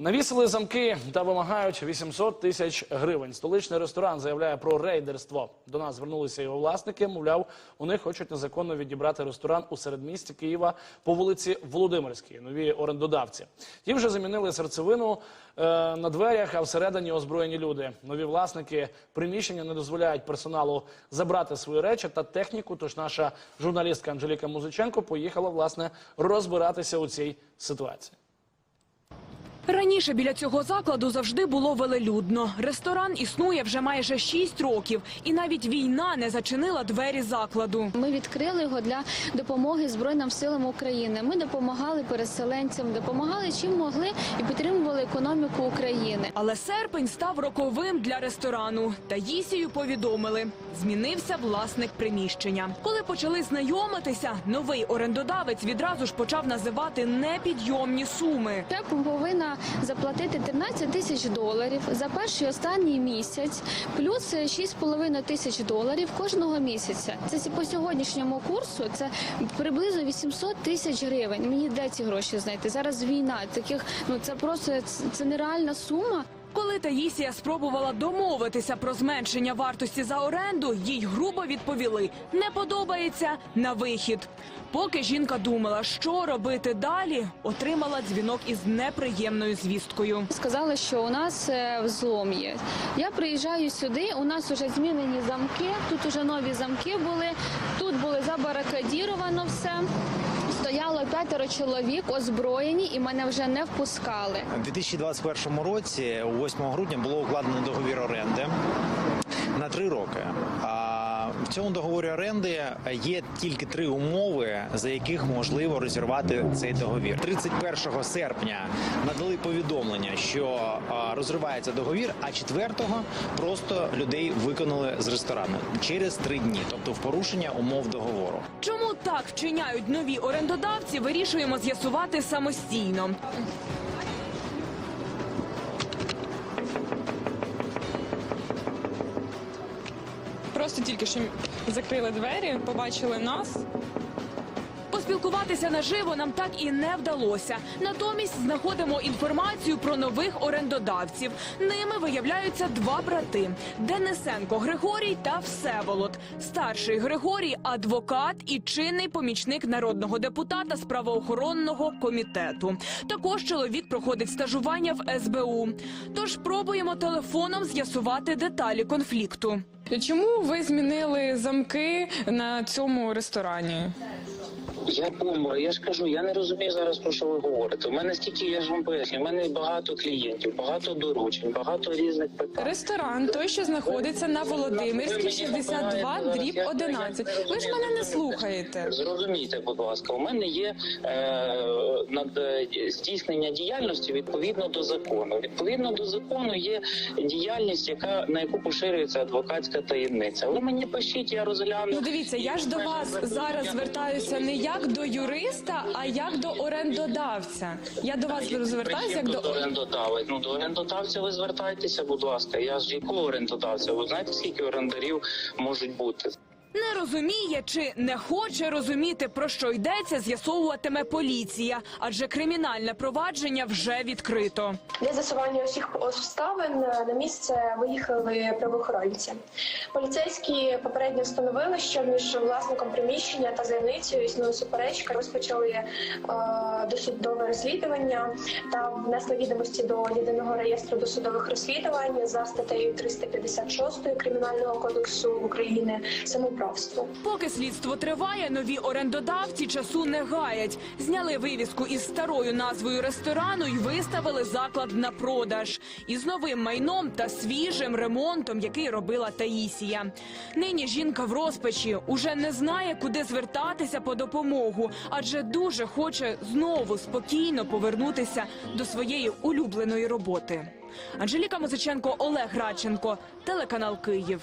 Навісили замки та вимагають 800 тисяч гривень. Столичний ресторан заявляє про рейдерство. До нас звернулися його власники. Мовляв, у них хочуть незаконно відібрати ресторан у середмісті Києва по вулиці Володимирській. Нові орендодавці. Ті вже замінили серцевину е, на дверях, а всередині озброєні люди. Нові власники приміщення не дозволяють персоналу забрати свої речі та техніку. Тож наша журналістка Анжеліка Музиченко поїхала власне розбиратися у цій ситуації. Раніше біля цього закладу завжди було велелюдно. Ресторан існує вже майже 6 років, і навіть війна не зачинила двері закладу. Ми відкрили його для допомоги Збройним силам України. Ми допомагали переселенцям, допомагали чим могли і підтримували економіку України. Але серпень став роковим для ресторану. Таїсію повідомили, змінився власник приміщення. Коли почали знайомитися, новий орендодавець відразу ж почав називати непідйомні суми. Я повинна заплатити 13 тисяч доларів за перший і останній місяць, плюс 6,5 тисяч доларів кожного місяця. Це по сьогоднішньому курсу. Це приблизно 800 тисяч гривень. Мені де ці гроші знайти? Зараз війна. Таких ну це просто це, нереальна сума. Коли Таїсія спробувала домовитися про зменшення вартості за оренду, їй грубо відповіли не подобається на вихід. Поки жінка думала, що робити далі, отримала дзвінок із неприємною звісткою. Сказали, що у нас е, взлом є. Я приїжджаю сюди. У нас вже змінені замки. Тут вже нові замки були. Тут були забаракадіровано все. Стояло п'ятеро чоловік озброєні, і мене вже не впускали. У 2021 році, 8 грудня, було укладено договір оренди на три роки. В цьому договорі оренди є тільки три умови, за яких можливо розірвати цей договір. 31 серпня надали повідомлення, що розривається договір, а 4-го просто людей виконали з ресторану через три дні, тобто в порушення умов договору. Так вчиняють нові орендодавці, вирішуємо з'ясувати самостійно. Просто тільки що закрили двері, побачили нас. Поспілкуватися наживо нам так і не вдалося. Натомість знаходимо інформацію про нових орендодавців. Ними виявляються два брати: Денисенко Григорій та Всеволод. Старший Григорій адвокат і чинний помічник народного депутата з правоохоронного комітету. Також чоловік проходить стажування в СБУ. Тож пробуємо телефоном з'ясувати деталі конфлікту. Чому ви змінили замки на цьому ресторані? Я бомба, я ж кажу, я не розумію зараз про що ви говорите. У мене стільки, я ж вам поясню, у мене багато клієнтів, багато доручень, багато різних питань. Ресторан, той, що знаходиться на Володимирській, 62, дріб 11. Ви ж мене не слухаєте. Зрозумійте, будь ласка, у мене є е, над е, здійснення діяльності відповідно до закону. Відповідно до закону є діяльність, яка на яку поширюється адвокатська таємниця. Ви мені пишіть, я розгляну. Ну дивіться, я ж до вас зараз звертаюся не як до юриста, а як до орендодавця. Я до вас звертаюся як до орендодавець. Ну до орендодавця ви звертайтеся, будь ласка. Я ж якого орендодавця? Ви знаєте, скільки орендарів можуть бути? Не розуміє чи не хоче розуміти, про що йдеться, з'ясовуватиме поліція, адже кримінальне провадження вже відкрито. Для з'ясування усіх обставин на місце виїхали правоохоронці. Поліцейські попередньо встановили, що між власником приміщення та заявницею існує суперечка. Розпочали е, досудове розслідування та внесли відомості до єдиного реєстру досудових розслідувань за статтею 356 кримінального кодексу України самоуправство. Поки слідство триває, нові орендодавці часу не гаять. Зняли вивіску із старою назвою ресторану і виставили заклад на продаж із новим майном та свіжим ремонтом, який робила Таїсія. Нині жінка в розпачі уже не знає, куди звертатися по допомогу, адже дуже хоче знову спокійно повернутися до своєї улюбленої роботи. Анжеліка Музиченко, Олег Радченко, телеканал Київ.